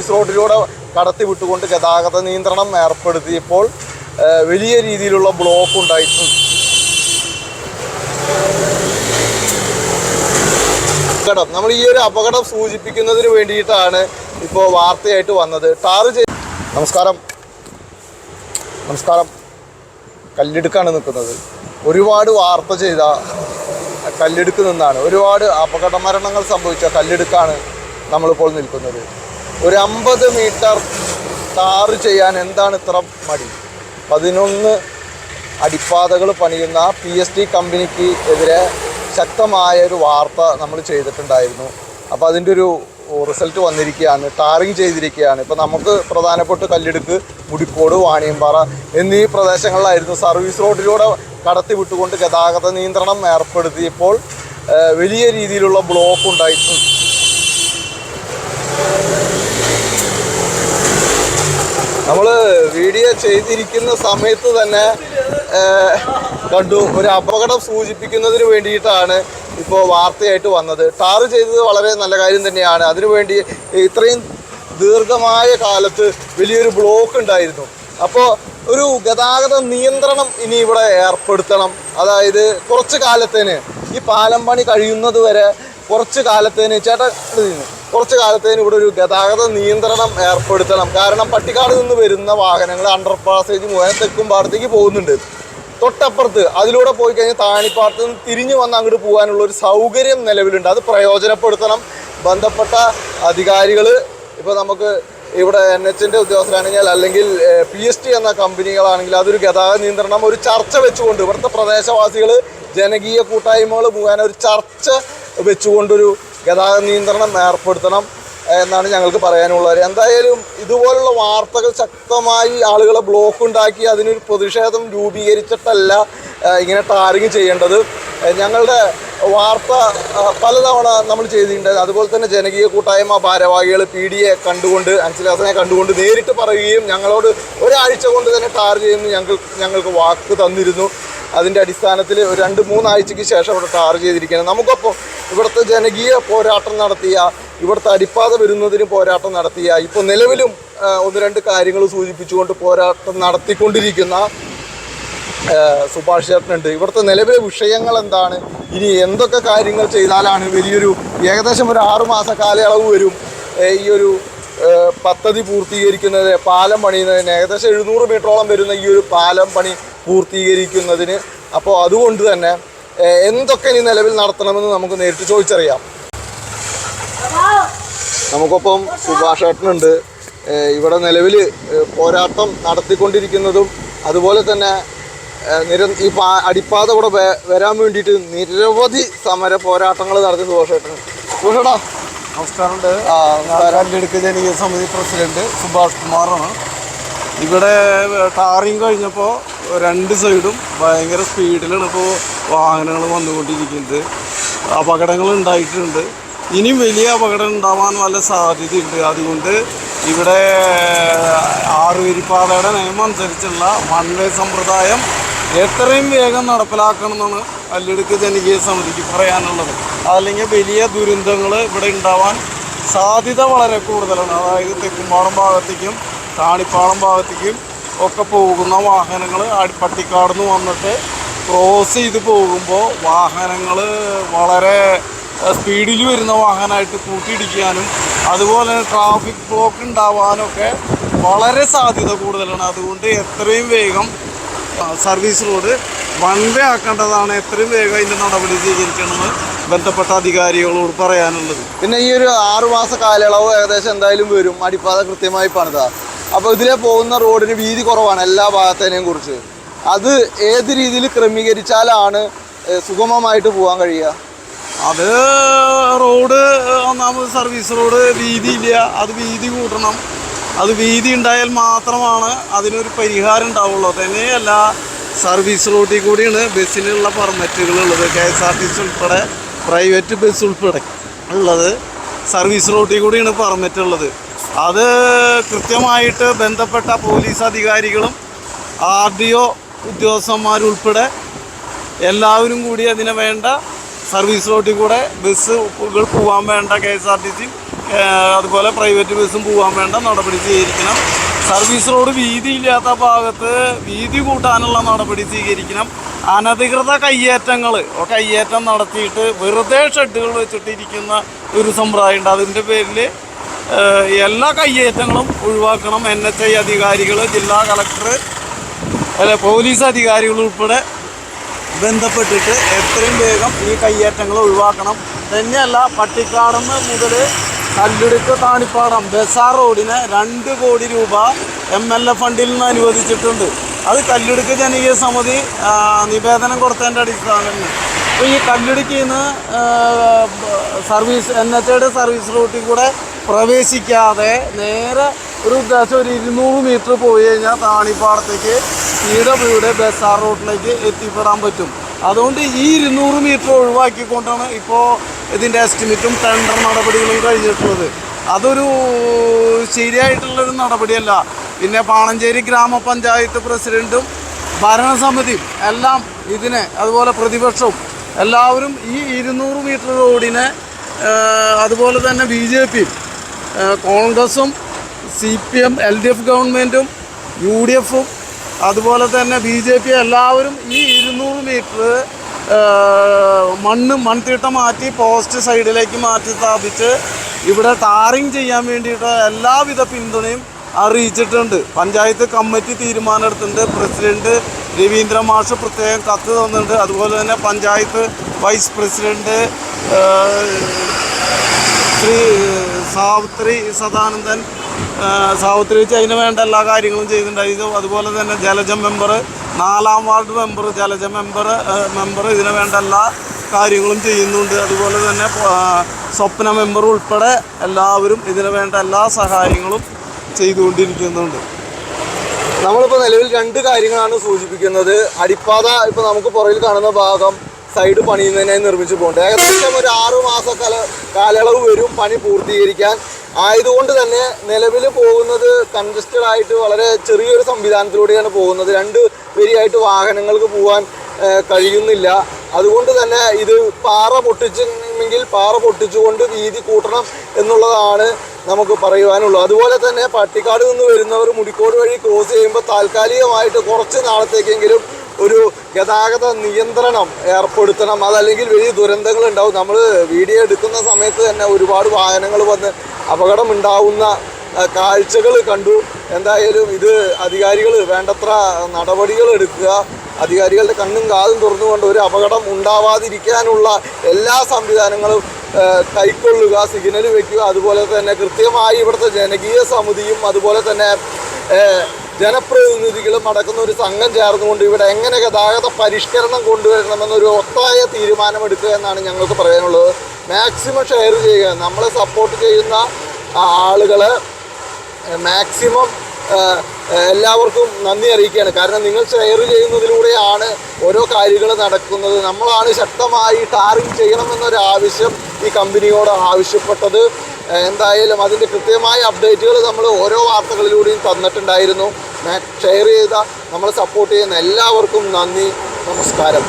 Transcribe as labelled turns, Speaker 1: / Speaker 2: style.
Speaker 1: Service റോഡിലൂടെ കടത്തി വിട്ടുകൊണ്ട് ഗതാഗത നിയന്ത്രണം ഏർപ്പെടുത്തിയപ്പോൾ വലിയ രീതിയിലുള്ള ബ്ലോക്ക് ഉണ്ടായിട്ടുണ്ട്. അപകടം നമ്മൾ ഈ ഒരു അപകടം സൂചിപ്പിക്കുന്നതിന് വേണ്ടിയിട്ടാണ് ഇപ്പോൾ വാർത്തയായിട്ട് വന്നത്. ചെയ്ത് നമസ്കാരം. നമസ്കാരം. കല്ലെടുക്കാണ് നിൽക്കുന്നത്. ഒരുപാട് വാർത്ത ചെയ്ത കല്ലെടുക്ക് നിന്നാണ്. ഒരുപാട് അപകട മരണങ്ങൾ സംഭവിച്ച കല്ലെടുക്കാണ് നമ്മളിപ്പോൾ നിൽക്കുന്നത്. ഒരു അമ്പത് മീറ്റർ ടാറ് ചെയ്യാൻ എന്താണ് ഇത്ര മടി? പതിനൊന്ന് അടിപ്പാതകൾ പണിയുന്ന പി എസ് ടി കമ്പനിക്ക് എതിരെ ശക്തമായ ഒരു വാർത്ത നമ്മൾ ചെയ്തിട്ടുണ്ടായിരുന്നു. അപ്പോൾ അതിന്റെ ഒരു റിസൾട്ട് വന്നിരിക്കുകയാണ് ടാറിങ് ചെയ്തിരിക്കുകയാണ്. ഇപ്പോൾ നമുക്ക് പ്രധാനപ്പെട്ട കല്ലെടുക്ക് മുടിക്കോട് വാണിയമ്പാറ എന്നീ പ്രദേശങ്ങളിലായിരുന്നു സർവീസ് റോഡിലൂടെ കടത്തി വിട്ടുകൊണ്ട് ഗതാഗത നിയന്ത്രണം ഏർപ്പെടുത്തിയപ്പോൾ വലിയ രീതിയിലുള്ള ബ്ലോക്ക് ഉണ്ടായിട്ടുണ്ട്. നമ്മൾ വീഡിയോ ചെയ്തിരിക്കുന്ന സമയത്ത് തന്നെ കണ്ടു. ഒരു അപകടം സൂചിപ്പിക്കുന്നതിന് വേണ്ടിയിട്ടാണ് ഇപ്പോൾ വാർത്തയായിട്ട് വന്നത്. ടാർ ചെയ്തത് വളരെ നല്ല കാര്യം തന്നെയാണ്. അതിനുവേണ്ടി ഇത്രയും ദീർഘമായ കാലത്ത് വലിയൊരു ബ്ലോക്ക് ഉണ്ടായിരുന്നു. അപ്പോൾ ഒരു ഗതാഗത നിയന്ത്രണം ഇനി ഇവിടെ ഏർപ്പെടുത്തണം. അതായത് കുറച്ച് കാലത്തേന് ഈ പാലം പണി കഴിയുന്നത് വരെ കുറച്ച് കാലത്തേന് ചേട്ടാ ഇങ്ങട് തിരിഞ്ഞ്. കുറച്ച് കാലത്തേന് ഇവിടെ ഒരു ഗതാഗത നിയന്ത്രണം ഏർപ്പെടുത്തണം. കാരണം പട്ടിക്കാട് നിന്ന് വരുന്ന വാഹനങ്ങൾ അണ്ടർ പാസേജ് മുഖേന തെക്കും പാടത്തേക്ക് പോകുന്നുണ്ട്. തൊട്ടപ്പുറത്ത് അതിലൂടെ പോയി കഴിഞ്ഞാൽ താണിപ്പാടത്ത് നിന്ന് തിരിഞ്ഞു വന്ന് അങ്ങോട്ട് പോകാനുള്ള ഒരു സൗകര്യം നിലവിലുണ്ട്. അത് പ്രയോജനപ്പെടുത്തണം. ബന്ധപ്പെട്ട അധികാരികൾ ഇപ്പോൾ നമുക്ക് ഇവിടെ എൻ എച്ചിന്റെ ഉദ്യോഗസ്ഥരാണെങ്കിൽ അല്ലെങ്കിൽ പി എസ് ടി എന്ന കമ്പനികളാണെങ്കിൽ അതൊരു ഗതാഗത നിയന്ത്രണം ഒരു ചർച്ച വെച്ചുകൊണ്ട് ഇവിടുത്തെ പ്രദേശവാസികൾ ജനകീയ കൂട്ടായ്മകൾ മുഖേന ഒരു ചർച്ച വെച്ചുകൊണ്ടൊരു ഗതാഗത നിയന്ത്രണം ഏർപ്പെടുത്തണം എന്നാണ് ഞങ്ങൾക്ക് പറയാനുള്ളത്. എന്തായാലും ഇതുപോലുള്ള വാർത്തകൾ ശക്തമായി ആളുകളെ ബ്ലോക്ക് ഉണ്ടാക്കി അതിനൊരു പ്രതിഷേധം രൂപീകരിച്ചിട്ടല്ല ഇങ്ങനെ ടാറിങ് ചെയ്യേണ്ടത്. ഞങ്ങളുടെ വാർത്ത പലതവണ നമ്മൾ ചെയ്തിട്ടുണ്ട്. അതുപോലെ തന്നെ ജനകീയ കൂട്ടായ്മ ഭാരവാഹികൾ പി ഡി എ കണ്ടുകൊണ്ട് അൻസിലാസനെ കണ്ടുകൊണ്ട് നേരിട്ട് പറയുകയും ഞങ്ങളോട് ഒരാഴ്ച കൊണ്ട് തന്നെ ടാർ ചെയ്യുമെന്ന് ഞങ്ങൾ ഞങ്ങൾക്ക് വാക്ക് തന്നിരുന്നു. അതിന്റെ അടിസ്ഥാനത്തിൽ ഒരു രണ്ട് മൂന്നാഴ്ചയ്ക്ക് ശേഷം ഇവിടെ ടാർ ചെയ്തിരിക്കുകയാണ്. നമുക്കൊപ്പം ഇവിടുത്തെ ജനകീയ പോരാട്ടം നടത്തിയ ഇവിടുത്തെ അടിപ്പാത വരുന്നതിന് പോരാട്ടം നടത്തിയ ഇപ്പോൾ നിലവിലും ഒന്ന് രണ്ട് കാര്യങ്ങൾ സൂചിപ്പിച്ചുകൊണ്ട് പോരാട്ടം നടത്തിക്കൊണ്ടിരിക്കുന്ന സുഭാഷ് ചേട്ടനുണ്ട്. ഇവിടുത്തെ നിലവിലെ വിഷയങ്ങൾ എന്താണ്? ഇനി എന്തൊക്കെ കാര്യങ്ങൾ ചെയ്താലാണ് വലിയൊരു ഏകദേശം ഒരു ആറുമാസ കാലയളവ് വരും. ഈ ഒരു പദ്ധതി പൂർത്തീകരിക്കുന്നത് പാലം പണിയുന്നതിന് ഏകദേശം എഴുന്നൂറ് മീറ്ററോളം വരുന്ന ഈ ഒരു പാലം പണി പൂർത്തീകരിക്കുന്നതിന്. അപ്പോൾ അതുകൊണ്ട് തന്നെ എന്തൊക്കെ ഇനി നിലവിൽ നടത്തണമെന്ന് നമുക്ക് നേരിട്ട് ചോദിച്ചറിയാം. നമുക്കൊപ്പം സുഭാഷ് ഏട്ടനുണ്ട്. ഇവിടെ നിലവിൽ പോരാട്ടം നടത്തിക്കൊണ്ടിരിക്കുന്നതും അതുപോലെ തന്നെ നിര ഈ പാ അടിപ്പാത കൂടെ വേ- വരാൻ വേണ്ടിയിട്ട് നിരവധി സമര പോരാട്ടങ്ങൾ നടത്തി സുഭാഷ് ഏട്ടൻ. സുഭാഷേട്ടാ
Speaker 2: നമസ്കാരമുണ്ട്. കല്ലെടുക്ക് ജനകീയ സമിതി പ്രസിഡന്റ് സുഭാഷ് കുമാറാണ്. ഇവിടെ ടാറിങ് കഴിഞ്ഞപ്പോൾ രണ്ട് സൈഡും ഭയങ്കര സ്പീഡിലാണ് ഇപ്പോൾ വാഹനങ്ങൾ വന്നുകൊണ്ടിരിക്കുന്നത്. അപകടങ്ങൾ ഉണ്ടായിട്ടുണ്ട്. ഇനിയും വലിയ അപകടം ഉണ്ടാവാൻ വല്ല സാധ്യതയുണ്ട്. അതുകൊണ്ട് ഇവിടെ ആറുവരിപ്പാതയുടെ നിയമം അനുസരിച്ചുള്ള വൺ സമ്പ്രദായം എത്രയും വേഗം നടപ്പിലാക്കണമെന്നാണ് കല്ലെടുക്ക് ജനകീയ സമിതിക്ക് പറയാനുള്ളത്. അല്ലെങ്കിൽ വലിയ ദുരന്തങ്ങൾ ഇവിടെ ഉണ്ടാവാൻ സാധ്യത വളരെ കൂടുതലാണ്. അതായത് തെക്കുംപാടം ഭാഗത്തേക്കും താണിപ്പാടം ഭാഗത്തേക്കും ഒക്കെ പോകുന്ന വാഹനങ്ങൾ അടിപ്പട്ടിക്കാട് നിന്ന് വന്നിട്ട് ക്രോസ് ചെയ്ത് പോകുമ്പോൾ വാഹനങ്ങൾ വളരെ സ്പീഡിൽ വരുന്ന വാഹനമായിട്ട് കൂട്ടിയിടിക്കാനും അതുപോലെ ട്രാഫിക് ബ്ലോക്ക് ഉണ്ടാവാനൊക്കെ വളരെ സാധ്യത കൂടുതലാണ്. അതുകൊണ്ട് എത്രയും വേഗം സർവീസ് റോഡ് വൺ വേ ആക്കേണ്ടതാണ്. എത്രയും വേഗം അതിന്റെ നടപടി സ്വീകരിക്കണമെന്ന് ബന്ധപ്പെട്ട അധികാരികളോട് പറയാനുള്ളത്.
Speaker 1: പിന്നെ ഈ ഒരു ആറുമാസ കാലയളവ് ഏകദേശം എന്തായാലും വരും. അടിപ്പാത കൃത്യമായി പണിതാ അപ്പോൾ ഇതിലെ പോകുന്ന റോഡിന് വീതി കുറവാണ് എല്ലാ ഭാഗത്തേനെയും കുറിച്ച്. അത് ഏത് രീതിയിൽ ക്രമീകരിച്ചാലാണ് സുഗമമായിട്ട് പോകാൻ കഴിയുക?
Speaker 2: അത് റോഡ് ഒന്നാമത് സർവീസ് റോഡ് വീതിയില്ല. അത് വീതി കൂട്ടണം. അത് വീതി ഉണ്ടായാൽ മാത്രമാണ് അതിനൊരു പരിഹാരം ഉണ്ടാവുള്ളൂ. തന്നെയല്ല സർവീസ് റോഡിൽ കൂടിയാണ് ബസ്സിനുള്ള പെർമിറ്റുകൾ ഉള്ളത് K S R T C ഉൾപ്പെടെ പ്രൈവറ്റ് ബസ് ഉൾപ്പെടെ ഉള്ളത്. സർവീസ് റോഡിൽ കൂടിയാണ് പെർമിറ്റ് ഉള്ളത് അത് കൃത്യമായിട്ട് ബന്ധപ്പെട്ട പോലീസ് അധികാരികളും ആർ ഡി ഒ ഉദ്യോഗസ്ഥന്മാരുൾപ്പെടെ എല്ലാവരും കൂടി അതിന് വേണ്ട സർവീസ് റോട്ടിൽ കൂടെ ബസ്സുകൾ പോകാൻ വേണ്ട K S R T C അതുപോലെ പ്രൈവറ്റ് ബസ്സും പോകാൻ വേണ്ട നടപടി സ്വീകരിക്കണം. സർവീസ് റോഡ് വീതിയില്ലാത്ത ഭാഗത്ത് വീതി കൂട്ടാനുള്ള നടപടി സ്വീകരിക്കണം. അനധികൃത കയ്യേറ്റങ്ങൾ കയ്യേറ്റം നടത്തിയിട്ട് വെറുതെ ഷെഡുകൾ വെച്ചിട്ടിരിക്കുന്ന ഒരു സമ്പ്രദായമുണ്ട് അതിന്റെ പേരിൽ എല്ലാ കയ്യേറ്റങ്ങളും ഒഴിവാക്കണം. എൻ എച്ച് ഐ അധികാരികൾ ജില്ലാ കളക്ടർ അല്ലെ പോലീസ് അധികാരികൾ ഉൾപ്പെടെ ബന്ധപ്പെട്ടിട്ട് എത്രയും വേഗം ഈ കയ്യേറ്റങ്ങൾ ഒഴിവാക്കണം. തന്നെയല്ല പട്ടിക്കാടുന്ന് മുതൽ കല്ലുടുക്ക് താണിപ്പാടം ബസാർ റോഡിന് രണ്ട് കോടി രൂപ എം എൽ എ ഫണ്ടിൽ നിന്ന് അനുവദിച്ചിട്ടുണ്ട്. അത് കല്ലുടുക്ക് ജനകീയ സമിതി നിവേദനം കൊടുത്തതിന്റെ അടിസ്ഥാനത്തിൽ. അപ്പോൾ ഈ കല്ലുടുക്കിൽ നിന്ന് സർവീസ് എൻ എച്ച് ഐയുടെ സർവീസ് റൂട്ടിൽ കൂടെ പ്രവേശിക്കാതെ നേരെ ഒരു ഉദ്ദേശം ഒരു ഇരുന്നൂറ് മീറ്റർ പോയി കഴിഞ്ഞാൽ താണിപ്പാടത്തേക്ക് പി ഡബ്ല്യുടെ ബസാർ റോഡിലേക്ക് എത്തിപ്പെടാൻ പറ്റും. അതുകൊണ്ട് ഈ ഇരുന്നൂറ് മീറ്റർ ഒഴിവാക്കിക്കൊണ്ടാണ് ഇപ്പോൾ ഇതിന്റെ എസ്റ്റിമേറ്റും ടെൻഡർ നടപടികളും കഴിഞ്ഞിട്ടുള്ളത്. അതൊരു ശരിയായിട്ടുള്ളൊരു നടപടിയല്ല. പിന്നെ പാണഞ്ചേരി ഗ്രാമപഞ്ചായത്ത് പ്രസിഡന്റും ഭരണസമിതിയും എല്ലാം ഇതിനെ അതുപോലെ പ്രതിപക്ഷവും എല്ലാവരും ഈ ഇരുന്നൂറ് മീറ്റർ റോഡിനെ അതുപോലെ തന്നെ ബി ജെ പിയും കോൺഗ്രസും C P M L D F ഗവൺമെന്റും യു ഡി എഫും അതുപോലെ തന്നെ ബി ജെ പി എല്ലാവരും ഈ ഇരുന്നൂറ് മീറ്റർ മണ്ണ് മൺതിട്ട മാറ്റി പോസ്റ്റ് സൈഡിലേക്ക് മാറ്റി സ്ഥാപിച്ച് ഇവിടെ ടാറിങ് ചെയ്യാൻ വേണ്ടിയിട്ട് എല്ലാവിധ പിന്തുണയും അറിയിച്ചിട്ടുണ്ട്. പഞ്ചായത്ത് കമ്മിറ്റി തീരുമാനം എടുത്തിട്ടുണ്ട് പ്രസിഡന്റ് രവീന്ദ്ര മാഷ് പ്രത്യേകം കത്ത് തന്നിട്ടുണ്ട്. അതുപോലെ തന്നെ പഞ്ചായത്ത് വൈസ് പ്രസിഡന്റ് ശ്രീ സാവിത്രി സദാനന്ദൻ സാവിത്രി വെച്ച് അതിന് വേണ്ട എല്ലാ കാര്യങ്ങളും ചെയ്തിട്ടുണ്ടായിരുന്നു. അതുപോലെ തന്നെ ജലജം മെമ്പർ നാലാം ward member Jalaja member member ഇതിന് വേണ്ട എല്ലാ കാര്യങ്ങളും ചെയ്യുന്നുണ്ട്. അതുപോലെ തന്നെ സ്വപ്ന മെമ്പർ ഉൾപ്പെടെ എല്ലാവരും ഇതിന് വേണ്ട എല്ലാ സഹായങ്ങളും ചെയ്തുകൊണ്ടിരിക്കുന്നുണ്ട്.
Speaker 1: നമ്മളിപ്പോൾ നിലവിൽ രണ്ട് കാര്യങ്ങളാണ് സൂചിപ്പിക്കുന്നത്. അടിപ്പാത ഇപ്പോൾ നമുക്ക് പുറകിൽ കാണുന്ന ഭാഗം സൈഡ് പണിയുന്നതിനായി നിർമ്മിച്ചു പോകുന്നുണ്ട്. ഏകദേശം ഒരു ആറു മാസ കാല കാലയളവ് വരും പണി പൂർത്തീകരിക്കാൻ. ആയതുകൊണ്ട് തന്നെ നിലവിൽ പോകുന്നത് കൺജസ്റ്റഡ് ആയിട്ട് വളരെ ചെറിയൊരു സംവിധാനത്തിലൂടെയാണ് പോകുന്നത്. രണ്ട് വരിയായിട്ട് വാഹനങ്ങൾക്ക് പോകാൻ കഴിയുന്നില്ല. അതുകൊണ്ട് തന്നെ ഇത് പാറ പൊട്ടിച്ചെങ്കിൽ പാറ പൊട്ടിച്ചുകൊണ്ട് വീതി കൂട്ടണം എന്നുള്ളതാണ് നമുക്ക് പറയുവാനുള്ളത്. അതുപോലെ തന്നെ പട്ടിക്കാട് നിന്ന് വരുന്നവർ മുടിക്കോട് വഴി ക്രോസ് ചെയ്യുമ്പോൾ താൽക്കാലികമായിട്ട് കുറച്ച് നാളത്തേക്കെങ്കിലും ഒരു ഗതാഗത നിയന്ത്രണം ഏർപ്പെടുത്തണം. അതല്ലെങ്കിൽ വലിയ ദുരന്തങ്ങൾ ഉണ്ടാവും. നമ്മൾ വീഡിയോ എടുക്കുന്ന സമയത്ത് തന്നെ ഒരുപാട് വാഹനങ്ങൾ വന്ന് അപകടം ഉണ്ടാവുന്ന കാഴ്ചകൾ കണ്ടു. എന്തായാലും ഇത് അധികാരികൾ വേണ്ടത്ര നടപടികൾ എടുക്കുക. അധികാരികളുടെ കണ്ണും കാതും തുറന്നുകൊണ്ട് ഒരു അപകടം ഉണ്ടാവാതിരിക്കാനുള്ള എല്ലാ സംവിധാനങ്ങളും കൈക്കൊള്ളുക സിഗ്നൽ വയ്ക്കുക അതുപോലെ തന്നെ കൃത്യമായി ഇവിടുത്തെ ജനകീയ സമിതിയും അതുപോലെ തന്നെ ജനപ്രതിനിധികളും അടക്കുന്ന ഒരു സംഘം ചേർന്നുകൊണ്ട് ഇവിടെ എങ്ങനെ ഗതാഗത പരിഷ്കരണം കൊണ്ടുവരണമെന്നൊരു ഒത്തായ തീരുമാനമെടുക്കുക എന്നാണ് ഞങ്ങൾക്ക് പറയാനുള്ളത്. മാക്സിമം ഷെയർ ചെയ്യുക. നമ്മളെ സപ്പോർട്ട് ചെയ്യുന്ന ആളുകൾ മാക്സിമം എല്ലാവർക്കും നന്ദി അറിയിക്കുകയാണ്. കാരണം നിങ്ങൾ ഷെയർ ചെയ്യുന്നതിലൂടെയാണ് ഓരോ കാര്യങ്ങൾ നടക്കുന്നത്. നമ്മളാണ് ശക്തമായി ടാറിങ് ചെയ്യണമെന്നൊരു ആവശ്യം ഈ കമ്പനിയോട് ആവശ്യപ്പെട്ടത്. എന്തായാലും അതിന്റെ കൃത്യമായ അപ്ഡേറ്റുകൾ നമ്മൾ ഓരോ വാർത്തകളിലൂടെയും തന്നിട്ടുണ്ടായിരുന്നു. ഷെയർ ചെയ്ത നമ്മളെ സപ്പോർട്ട് ചെയ്യുന്ന എല്ലാവർക്കും നന്ദി നമസ്കാരം.